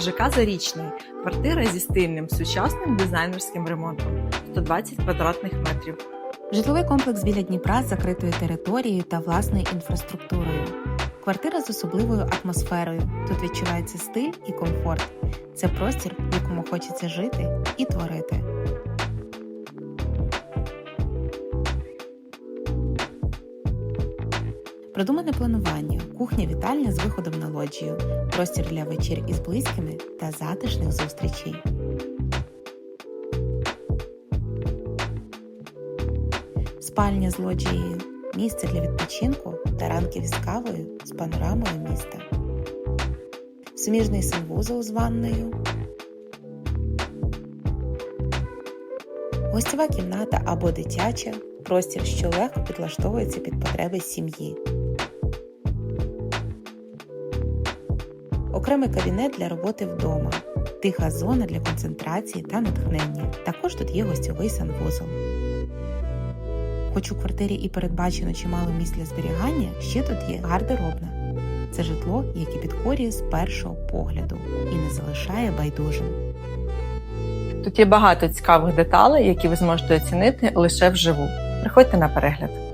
ЖК Зарічний. Квартира зі стильним сучасним дизайнерським ремонтом. 120 квадратних метрів. Житловий комплекс біля Дніпра з закритою територією та власною інфраструктурою. Квартира з особливою атмосферою. Тут відчувається стиль і комфорт. Це простір, в якому хочеться жити і творити. Продумане планування, кухня вітальня з виходом на лоджію, простір для вечір із близькими та затишних зустрічей. Спальня з лоджією, місце для відпочинку та ранків з кавою з панорамою міста. Суміжний санвузол з ванною. Гостєва кімната або дитяча, простір, що легко підлаштовується під потреби сім'ї. Окремий кабінет для роботи вдома, тиха зона для концентрації та натхнення. Також тут є гостьовий санвузол. Хоч у квартирі і передбачено чимало місць для зберігання, ще тут є гардеробна. Це житло, яке підкорює з першого погляду і не залишає байдужим. Тут є багато цікавих деталей, які ви зможете оцінити лише вживу. Приходьте на перегляд.